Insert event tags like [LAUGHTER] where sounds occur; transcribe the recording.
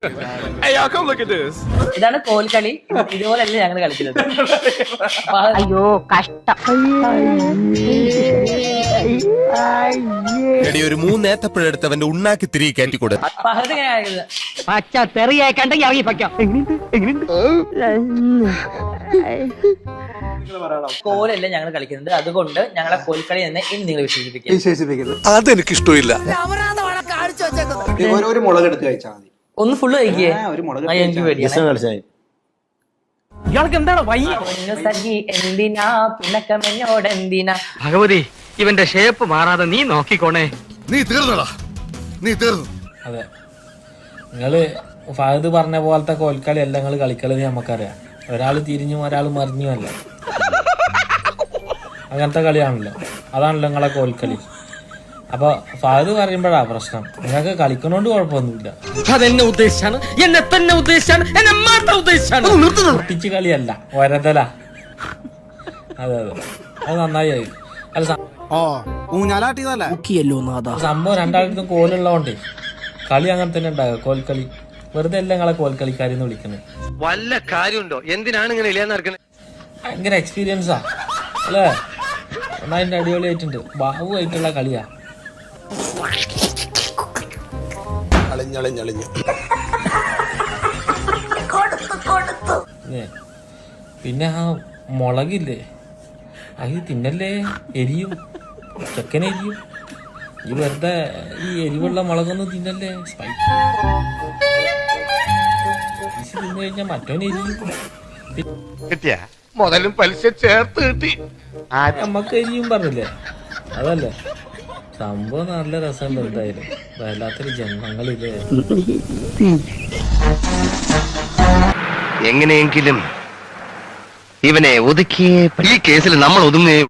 [LAUGHS] ഇതാണ് കോൽക്കളി ഇതുപോലല്ല ഞങ്ങൾ കളിക്കുന്നത്. [LAUGHS] അയ്യോ കഷ്ടം. എടി ഒരു മൂന്നേത്തപ്പഴെടുത്ത് അവന്റെ ഉണ്ണാക്കി തിരികെ ഇങ്ങനെ കളിക്കുന്നത് പച്ച തെറിയായി കണ്ടെങ്കിൽ ഇറങ്ങി പൊയ്ക്കോ കോലല്ല ഞങ്ങൾ കളിക്കുന്നത്. അതുകൊണ്ട് ഞങ്ങളെ കോൽക്കളി എന്ന് ഇനി നിങ്ങൾ വിശേഷിപ്പിക്കുക അതെനിക്ക് അതെനിക്കിഷ്ടമില്ല ഒരു മുളകെടുത്ത് മുളക് എടുത്ത് കഴിച്ചാൽ മതി. ഒന്ന് ഫുള്ള് കഴിക്കേ. ഒരു മുളക് ആ, എനിക്ക് പേടിയാണ്. ഇയാൾക്ക് എന്താണ് വയ്യ? പൊന്നു സഖി എന്തിനാ പിണക്കമെന്നോട് എന്തിനാ ഭഗവതി ഇവന്റെ ഷേപ്പ് മാറാതെ നീ നോക്കിക്കോണേ. നീ തീർന്നടാ. നീ തീർന്നു. അതെ. നിങ്ങൾ ഫഹദ് പറഞ്ഞ പോലത്തെ കോൽക്കളി എല്ലാം നിങ്ങൾ കളിക്കളി നമുക്കറിയാം. ഒരാൾ തിരിഞ്ഞും ഒരാൾ മറിഞ്ഞും അല്ല. അങ്ങനത്തെ കളിയാണല്ലോ. അതാണല്ലോ നിങ്ങളെ കോൽക്കളി. അപ്പൊ ഫാദ് പറയുമ്പോഴാ പ്രശ്നം. നിങ്ങൾക്ക് കളിക്കണോണ്ട് കുഴപ്പമൊന്നുമില്ല. അതെന്നെ ഉദ്ദേശിച്ചാണ്? എന്നെ തന്നെ ഉദ്ദേശിച്ചാണ്? എന്നെ മാത്രം ഉദ്ദേശിച്ചാണ്? പൊട്ടിച്ച് കളിയല്ല ഒരതല. അതെ അതെ. അത് നന്നായി ആയി. അല്ല സംഭവം രണ്ടാളും കോലുള്ളതുകൊണ്ട് കളി അങ്ങനെ തന്നെ ഉണ്ടാകുക കോൽക്കളി. വെറുതെ അല്ല നിങ്ങളെ കോൽക്കളിക്കാരെന്ന് വിളിക്കുന്നത് വല്ല കാര്യമുണ്ടോ? എന്തിനാണ് ഇങ്ങനെ ഇല്ലാന്ന് നടക്കുന്നത് ഭയങ്കര എക്സ്പീരിയൻസാ അല്ലേ? നന്നായിട്ട് അടിപൊളിയായിട്ടുണ്ട്. ബാഹുവായിട്ടുള്ള കളിയാ. അളിഞ്ഞളിഞ്ഞളിഞ്ഞു. പിന്നെ ആ മുളകില്ലേ? അത് തിന്നല്ലേ? എരിയും. ചെക്കൻ എരിയും. ഈ വെറുതെ ഈ എരിവുള്ള മുളകൊന്നും തിന്നല്ലേ? സ്പൈസ് തിന്നു കഴിഞ്ഞാൽ മറ്റോനെ എരിയും. കിട്ടിയ? മുതലും പലിശ ചേർത്ത് കിട്ടി. നമ്മക്ക് എരിയും പറഞ്ഞില്ലേ? അതല്ലേ? സംഭവം നല്ല രസമുണ്ട് എന്തായാലും. വല്ലാത്തൊരു ജന്മങ്ങളില്ലേ എങ്ങനെയെങ്കിലും ഇവനെ ഒതുക്കിയേ ഈ കേസിൽ നമ്മൾ ഒതുങ്ങുകയും